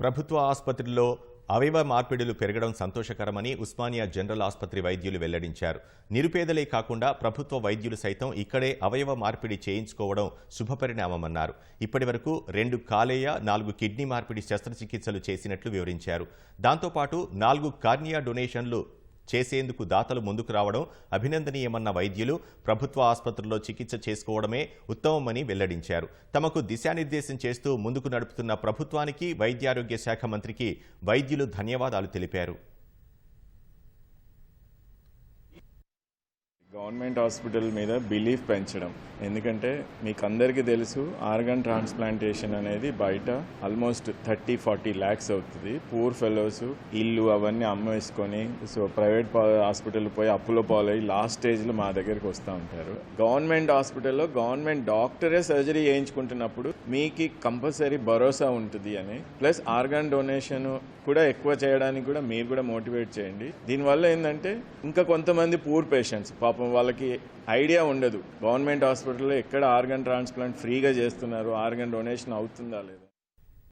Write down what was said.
ప్రభుత్వ ఆసుపత్రిలో అవయవ మార్పిడులు పెరగడం సంతోషకరమని ఉస్మానియా జనరల్ ఆసుపత్రి వైద్యులు వెల్లడించారు. నిరుపేదలే కాకుండా ప్రభుత్వ వైద్యులు సైతం ఇక్కడే అవయవ మార్పిడి చేయించుకోవడం శుభపరిణామమన్నారు. ఇప్పటి వరకు రెండు కాలేయ నాలుగు కిడ్నీ మార్పిడి శస్త్రచికిత్సలు చేసినట్లు వివరించారు. దాంతోపాటు నాలుగు కార్నియా డొనేషన్లు చేసేందుకు దాతలు ముందుకు రావడం అభినందనీయమన్న వైద్యులు ప్రభుత్వ ఆసుపత్రుల్లో చికిత్స చేసుకోవడమే ఉత్తమమని వెల్లడించారు. తమకు దిశానిర్దేశం చేస్తూ ముందుకు నడుపుతున్న ప్రభుత్వానికి వైద్యారోగ్య శాఖ మంత్రికి వైద్యులు ధన్యవాదాలు తెలిపారు. గవర్నమెంట్ హాస్పిటల్ మీద బిలీఫ్ పెంచడం. ఎందుకంటే మీకు అందరికీ తెలుసు ఆర్గన్ ట్రాన్స్ప్లాంటేషన్ అనేది బయట ఆల్మోస్ట్ థర్టీ ఫార్టీ ల్యాక్స్ అవుతుంది. పూర్ ఫెలోస్ ఇల్లు అవన్నీ అమ్మేసుకొని సో ప్రైవేట్ హాస్పిటల్ పోయి అప్పులో పాలయ్యి లాస్ట్ స్టేజ్లో మా దగ్గరికి వస్తూ ఉంటారు. గవర్నమెంట్ హాస్పిటల్లో గవర్నమెంట్ డాక్టరే సర్జరీ చేయించుకుంటున్నప్పుడు మీకు కంపల్సరీ భరోసా ఉంటుంది అని. ప్లస్ ఆర్గాన్ డొనేషన్ కూడా ఎక్కువ చేయడానికి కూడా మీరు కూడా మోటివేట్ చేయండి. దీనివల్ల ఏంటంటే ఇంకా కొంతమంది పూర్ పేషెంట్స్ పాపం వాళ్ళకి ఐడియా ఉండదు. గవర్నమెంట్ హాస్పిటల్లో ఎక్కడ ఆర్గన్ ట్రాన్స్ప్లాంట్ ఫ్రీగా చేస్తున్నారు ఆర్గన్ డొనేషన్ అవుతుందా లేదా?